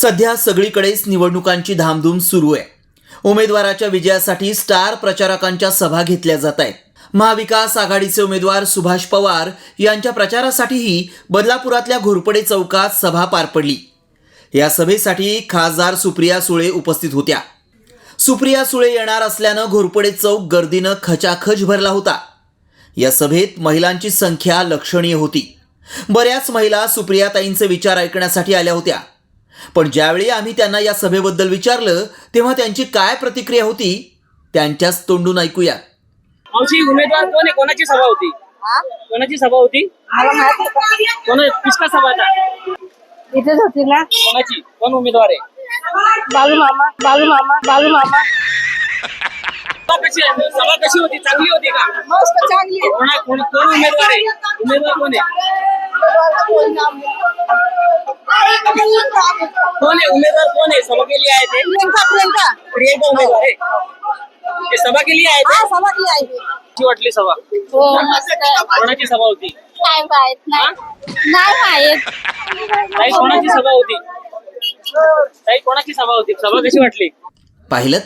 सध्या सगळीकडेच निवडणुकांची धामधूम सुरू आहे. उमेदवाराच्या विजयासाठी स्टार प्रचारकांच्या सभा घेतल्या जात आहेत. महाविकास आघाडीचे उमेदवार सुभाष पवार यांच्या प्रचारासाठीही बदलापुरातल्या घोरपडे चौकात सभा पार पडली. या सभेसाठी खासदार सुप्रिया सुळे उपस्थित होत्या. सुप्रिया सुळे येणार असल्यानं घोरपडे चौक गर्दीनं खचाखच भरला होता. या सभेत महिलांची संख्या लक्षणीय होती. बऱ्याच महिला सुप्रियाताईंचे विचार ऐकण्यासाठी आल्या होत्या. पण ज्यावेळी आम्ही त्यांना या सभेबद्दल विचारलं तेव्हा त्यांची काय प्रतिक्रिया होती त्यांच्याच तोंडून ऐकूया. मावशी उमेदवार कोण आहे? कोणाची सभा होती? कोणाची सभा होती? कोण किसका सभा था इथेच होती ना? कोणाची? कोण उमेदवार आहे? बालू मामा बालू मामा बालू मामा. सभा कशी आहे? सभा कशी होती? चांगली होती का? मस्त चांगली. आहे. कोणा कोण कोण उमेदवार आहे? उमेदवार कोण आहे? कोण आहे? उमेदवार कोण आहे? सभा केली आहे ते. प्रियंका प्रियंका. प्रियंका उमेदवार आहे. ते सभा केली आहे ते? हा समजली आहे कशी वाटली सभा? हो कोणाची सभा होती? नाही माहीत नाही. नाही माहीत. ताई कोणाची सभा होती? ताई कोणाची सभा होती? सभा कशी वाटली? पाहिलं?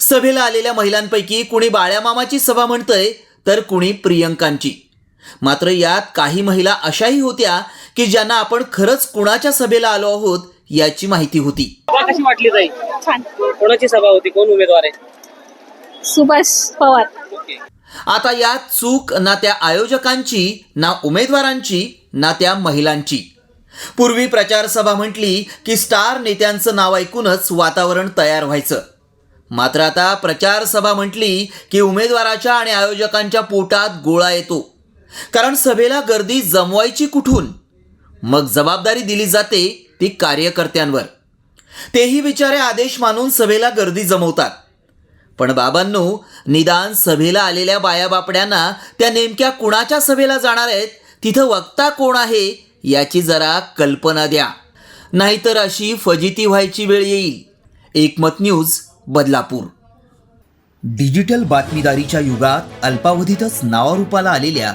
सभेला आलेल्या महिलांपैकी कुणी बाळ्यामामाची सभा म्हणतंय तर कुणी प्रियंकांची. मात्र यात काही महिला अशाही होत्या की ज्यांना आपण खरंच कुणाच्या सभेला आलो आहोत याची माहिती होती. सभा कशी वाटली ताई? छान. कोणाची सभा होती? कोण उमेदवार आहे? सुभाष पवार. ओके. आता यात चूक ना त्या आयोजकांची ना उमेदवारांची ना त्या महिलांची. पूर्वी प्रचार सभा म्हटली की स्टार नेत्यांचं नाव ऐकूनच वातावरण तयार व्हायचं. मात्र आता प्रचार सभा म्हटली की उमेदवाराच्या आणि आयोजकांच्या पोटात गोळा येतो. कारण सभेला गर्दी जमवायची कुठून? मग जबाबदारी दिली जाते ती कार्यकर्त्यांवर. तेही बिचारे आदेश मानून सभेला गर्दी जमवतात. पण बाबांनो निदान सभेला आलेल्या बायाबापड्यांना त्या नेमक्या कुणाच्या सभेला जाणार आहेत तिथं वक्ता कोण आहे याची जरा कल्पना द्या. नाहीतर अशी फजिती व्हायची वेळ येईल. एकमत न्यूज बदलापूर. डिजिटल बातमीदारीच्या युगात अल्पावधीतच नावारूपाला आलेल्या